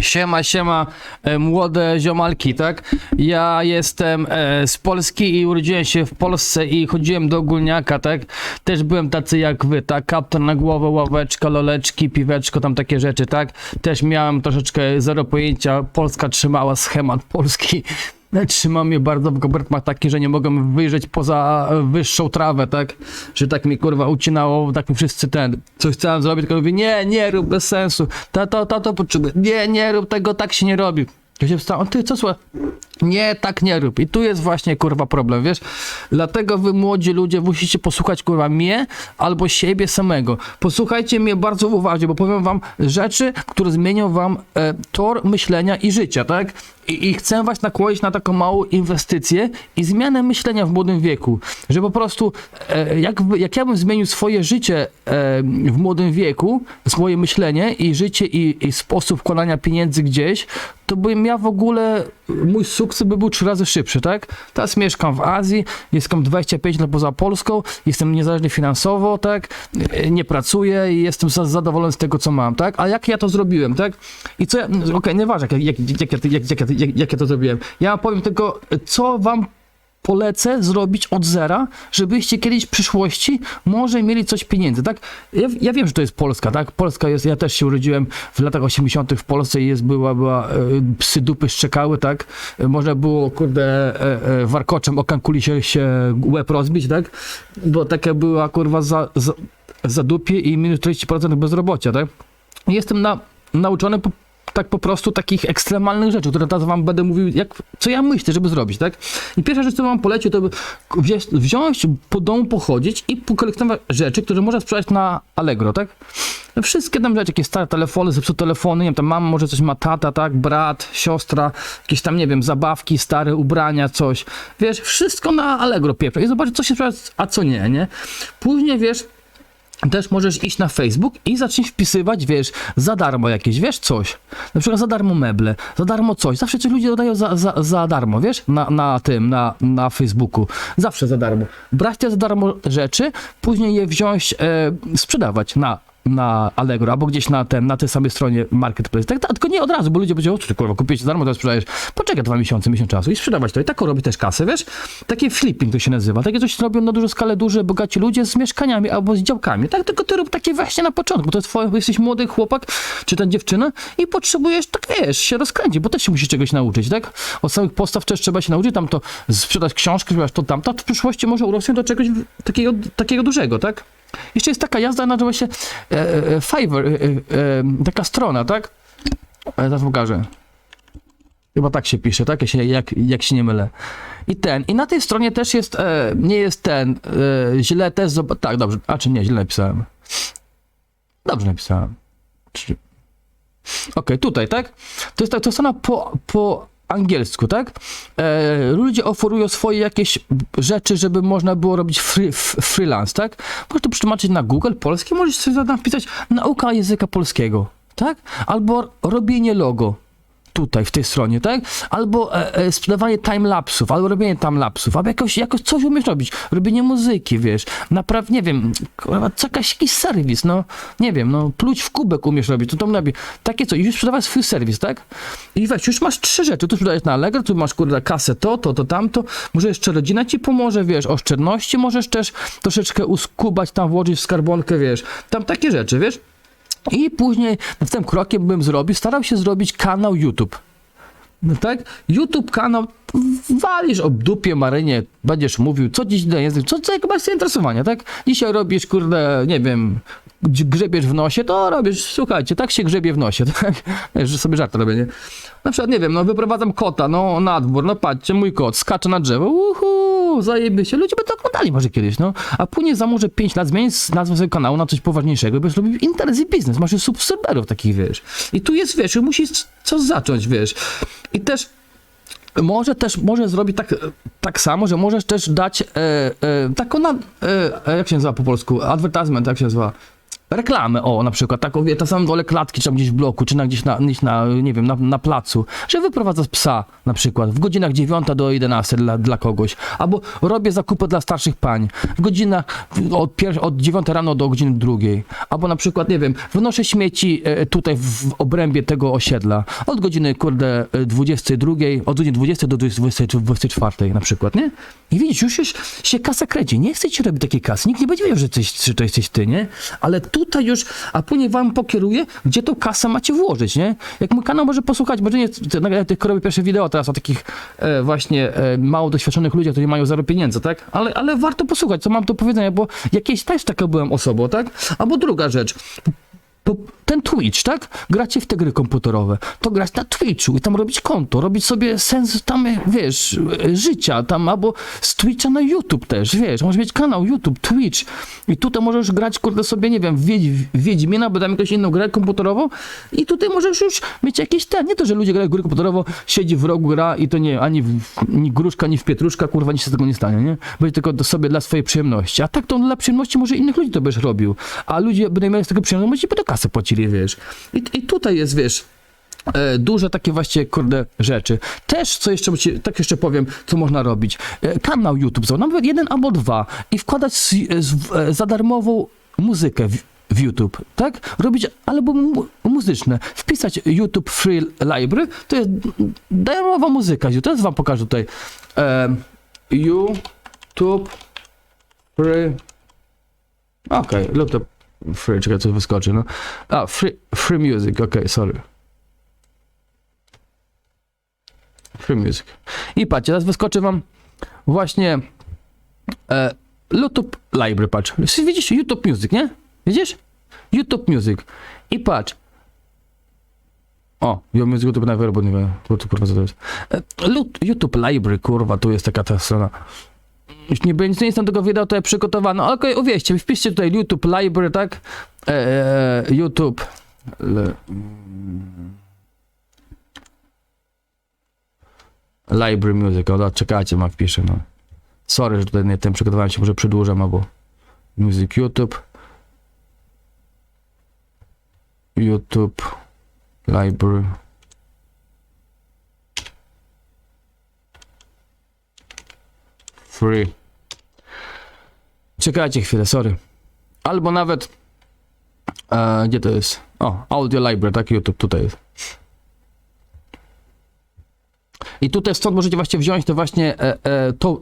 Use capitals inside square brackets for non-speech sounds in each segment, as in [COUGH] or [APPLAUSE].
Siema, siema, e, młode ziomalki, tak? Ja jestem e, z Polski i urodziłem się w Polsce i chodziłem do ogólniaka, tak? Też byłem tacy jak wy, tak? Kaptur na głowę, ławeczka, loleczki, piweczko, tam takie rzeczy, tak? Też miałem troszeczkę zero pojęcia, Polska trzymała schemat Polski. Trzyma mnie bardzo w gobertmach taki, że nie mogłem wyjrzeć poza e, wyższą trawę, tak? Że tak mi kurwa ucinało, tak mi wszyscy ten, coś chciałem zrobić, tylko mówię, nie, nie rób, bez sensu, tato, tato potrzebuje, nie, nie rób tego, tak się nie robi. Ja się wstałem, ty co słuchaj, nie, tak nie rób. I tu jest właśnie kurwa problem, wiesz? Dlatego wy młodzi ludzie musicie posłuchać kurwa mnie albo siebie samego. Posłuchajcie mnie bardzo uważnie, bo powiem wam rzeczy, które zmienią wam e, tor myślenia i życia, tak? I, I chcę was nakłonić na taką małą inwestycję i zmianę myślenia w młodym wieku. Że po prostu, e, jak, jak ja bym zmienił swoje życie e, w młodym wieku, swoje myślenie i życie i, i sposób wkładania pieniędzy gdzieś, to bym ja w ogóle, mój sukces by był trzy razy szybszy, tak? Teraz mieszkam w Azji, jestem 25 lat poza Polską, jestem niezależny finansowo, tak? E, Nie pracuję i jestem za- zadowolony z tego, co mam, tak? A jak ja to zrobiłem, tak? I co ja, no, okej, nieważne, jak, jak, jak, jak, jak, jak, jak, jak ja to zrobiłem. Ja powiem tylko, co wam polecę zrobić od zera, żebyście kiedyś w przyszłości może mieli coś pieniędzy, tak? Ja, ja wiem, że to jest Polska, tak? Polska jest, ja też się urodziłem w latach 80. w Polsce i jest, była, była e, psy dupy szczekały, tak? E, Można było, kurde, e, e, warkoczem o kankuli się, się łeb rozbić, tak? Bo taka była, kurwa, za, za, za dupie i minus 40% bezrobocia, tak? Jestem na, nauczony po, tak po prostu takich ekstremalnych rzeczy, które teraz wam będę mówił, jak, co ja myślę, żeby zrobić, tak? I pierwsza rzecz, co wam polecił, to by wziąć, po domu, pochodzić i pokolekcjonować rzeczy, które można sprzedać na Allegro, tak? No Wszystkie tam rzeczy, jakieś stare telefony, zepsute telefony, nie wiem, tam mama może coś ma, tata, tak, brat, siostra, jakieś tam, nie wiem, zabawki, stare ubrania, coś. Wiesz, wszystko na Allegro pieprze i zobaczyć, co się sprzeda, a co nie, nie? Później, wiesz, też możesz iść na Facebook i zacznij wpisywać, wiesz, za darmo jakieś, wiesz, coś. Na przykład za darmo meble, za darmo coś. Zawsze coś ludzie dodają za, za, za darmo, wiesz, na, na tym, na, na Facebooku. Zawsze za darmo. Brać te za darmo rzeczy, później je wziąć, e, sprzedawać na na Allegro, albo gdzieś na, ten, na tej samej stronie Marketplace. Tak, tak, tylko nie od razu, bo ludzie będą, o ty kurwa, kupiłeś darmo, to sprzedajesz. Poczekaj dwa miesiące, miesiąc czasu i sprzedawać to. I taką robi też kasę, wiesz? Takie flipping to się nazywa. Takie coś robią na dużą skalę duże, bogaci ludzie z mieszkaniami albo z działkami. Tak, tylko ty rób takie właśnie na początku, to jest twoje, jesteś młody chłopak, czy ten dziewczyna i potrzebujesz, tak wiesz, się rozkręcić, bo też się musisz czegoś nauczyć, tak? Od samych postaw też trzeba się nauczyć, tam to sprzedać książkę, to tamto, to w przyszłości może urosnąć do czegoś takiego, takiego dużego, tak? Jeszcze jest taka jazda, nazywa się e, e, Fiverr, e, e, taka strona, tak? E, Zaraz pokażę. Chyba tak się pisze, tak? Jak się, jak, jak się nie mylę. I ten. I na tej stronie też jest, e, nie jest ten, e, źle też, tak, dobrze, a czy nie, źle napisałem. Dobrze napisałem. Czy- Okej, tutaj, tak? To jest tak, to strona po, po angielsku, tak? E, ludzie oferują swoje jakieś rzeczy, żeby można było robić free, freelance, tak? Możesz to przetłumaczyć na Google polski, możesz sobie tam wpisać nauka języka polskiego, tak? Albo robienie logo tutaj, w tej stronie, tak? Albo e, e, sprzedawanie timelapsów, albo robienie timelapsów, albo jakoś, jakoś coś umiesz robić. Robienie muzyki, wiesz, naprawdę, nie wiem, co jakaś, jakiś serwis, no, nie wiem, no, pluć w kubek umiesz robić, to tam robi. Takie co, i już sprzedawać swój serwis, tak? I weź, już masz trzy rzeczy, tu sprzedajesz na Allegro, tu masz, kurde, kasę to, to, to, tamto, może jeszcze rodzina ci pomoże, wiesz, oszczędności możesz też troszeczkę uskubać, tam włożyć w skarbonkę, wiesz, tam takie rzeczy, wiesz? I później następnym krokiem bym zrobił, starał się zrobić kanał YouTube. No tak? YouTube kanał, walisz o dupie Marynie, będziesz mówił, co dziś na język, co, co jak masz zainteresowania, tak? Dzisiaj robisz, kurde, nie wiem, grzebiesz w nosie, to robisz, słuchajcie, tak się grzebie w nosie, [LAUGHS] tak? Że sobie żart robię, nie? Na przykład, nie wiem, no wyprowadzam kota, no na dwór, no patrzcie, mój kot skacze na drzewo, uhu, zajeby się, ludzie by to oglądali może kiedyś, no. A później za może 5 lat zmienić nazwę swojego kanału na coś poważniejszego będziesz robił interes i biznes, masz już subskryberów takich, wiesz. I tu jest, wiesz, musisz coś zacząć, wiesz. I też może też może zrobić tak, tak samo, że możesz też dać e, e, taką na, e, e, jak się nazywa po polsku, advertisement, jak się nazywa? Reklamę, o, na przykład, taką, ta samą dole klatki, czy gdzieś w bloku, czy na, gdzieś na, gdzieś na, nie wiem, na, na placu, że wyprowadza psa, na przykład, w godzinach 9 do 11 dla, dla kogoś, albo robię zakupy dla starszych pań, w godzinach od, pier- od 9 rano do godziny drugiej, albo na przykład, nie wiem, wynoszę śmieci e, tutaj w, w obrębie tego osiedla, od godziny, kurde, e, 22, od godziny 20 do 20, 24 na przykład, nie? I widzisz, już, już się kasa kręci, nie chce ci robić takiej kasy, nikt nie będzie wiedział, że, coś, że to jesteś ty, nie? Ale tutaj już, a później wam pokieruję, gdzie tą kasę macie włożyć, nie? Jak mój kanał może posłuchać, może nie, nagrałem tylko robię pierwsze wideo teraz o takich e, właśnie e, mało doświadczonych ludziach, którzy mają zero pieniędzy, tak? Ale, ale warto posłuchać, co mam do powiedzenia, bo jakieś też taką byłem osobą, tak? Albo druga rzecz, bo ten Twitch, tak? Gracie w te gry komputerowe, to grać na Twitchu i tam robić konto, robić sobie sens tam, wiesz, życia tam, albo z Twitcha na YouTube też, wiesz, możesz mieć kanał YouTube, Twitch i tutaj możesz grać, kurde, sobie, nie wiem, w Wiedź, w Wiedźmina, albo tam jakąś inną grę komputerową i tutaj możesz już mieć jakieś te, nie to, że ludzie grają w grę komputerową, siedzi w rogu, gra i to nie, ani, w, ni gruszka, ani w pietruszka, kurwa, nic się z tego nie stanie, nie? Będzie tylko do sobie dla swojej przyjemności, a tak to dla przyjemności może innych ludzi to będziesz robił, a ludzie będą mieli z tego przyjemność, bo ci będą kasę płacili, wiesz. I, I tutaj jest, wiesz, e, duże takie właśnie, kurde, rzeczy. Też, co jeszcze, tak jeszcze powiem, co można robić. E, kanał YouTube, załóż, nawet jeden albo dwa i wkładać z, z, e, za darmową muzykę w, w YouTube, tak? Robić album mu, muzyczne, wpisać YouTube Free Library, to jest darmowa muzyka. Teraz wam pokażę tutaj. E, YouTube Free Okej, okay, YouTube Free, czekaj, co wyskoczy, no. A, Free, free Music, okej, sorry. Free Music. I patrzcie, teraz wyskoczy wam właśnie e, YouTube Library, patrz. Widzisz, YouTube Music, nie? Widzisz? YouTube Music. I patrz. O, YouTube YouTube Library, bo nie wiem, to kurwa to jest. E, YouTube Library, kurwa, tu jest taka ta strona. Już nie będzie, nie jestem tego wideo tutaj przygotowano, ale okej, uwierzcie, wpiszcie tutaj YouTube Library, tak? E, e, YouTube. Le, Library Music, o, czekajcie, ma wpiszę, no. Sorry, że tutaj nie tym przygotowałem się, może przedłużam, albo Music YouTube. YouTube Library. Free. Czekajcie chwilę, sorry. Albo nawet. E, gdzie to jest? O, Audio Library, tak? YouTube tutaj jest. I tutaj stąd możecie właśnie wziąć to właśnie e, e, tą,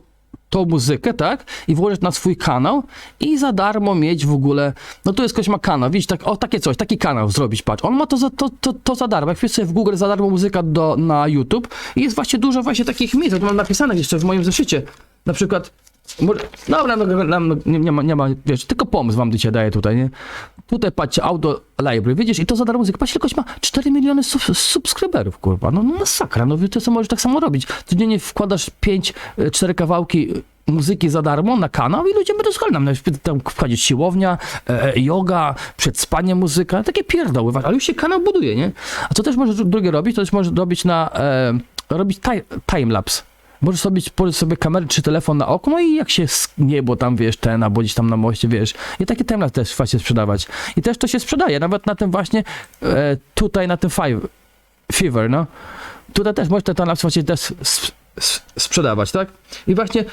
tą muzykę, tak? I włożyć na swój kanał i za darmo mieć w ogóle. No tu jest ktoś ma kanał, widzisz, tak, o takie coś, taki kanał zrobić, patrz. On ma to za, to, to, to za darmo. Jak w Google za darmo muzyka do, na YouTube i jest właśnie dużo właśnie takich miejsc. Tu mam napisane jeszcze w moim zeszycie. Na przykład. Może, no, no, no, nie, nie, ma, nie ma, wiesz, tylko pomysł wam dzisiaj daję tutaj, nie? Tutaj patrzcie, Audio Library, widzisz, i to za darmo muzyka. Patrzcie, ktoś ma 4 miliony sub, subskryberów, kurwa, no, no masakra, no to co możesz tak samo robić. Codziennie wkładasz 5, 4 kawałki e, muzyki za darmo na kanał i ludzie będą nam, nawet tam wchodzić siłownia, e, yoga, przed spaniem muzyka, takie pierdoły, ale już się kanał buduje, nie? A co też możesz drugie robić, to też możesz robić na, e, robić time, timelapse. Możesz sobie położyć sobie kamerę czy telefon na okno i jak się s- niebo tam, wiesz, ten, albo gdzieś tam na moście, wiesz. I takie timelapse też właśnie sprzedawać. I też to się sprzedaje, nawet na tym właśnie, e, tutaj na tym five, Fever, no. Tutaj też możesz te timelapse właśnie też sprzedawać, tak? I właśnie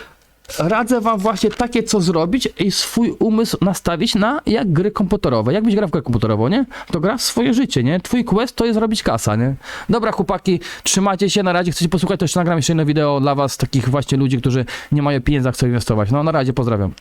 radzę wam właśnie takie co zrobić i swój umysł nastawić na jak gry komputerowe. Jakbyś grał w grę komputerową, nie? To gra w swoje życie, nie? Twój quest to jest robić kasa, nie? Dobra chłopaki, trzymajcie się, na razie chcecie posłuchać, to jeszcze nagram jeszcze inne wideo dla was, takich właśnie ludzi, którzy nie mają pieniędzy, chcą inwestować. No na razie, pozdrawiam.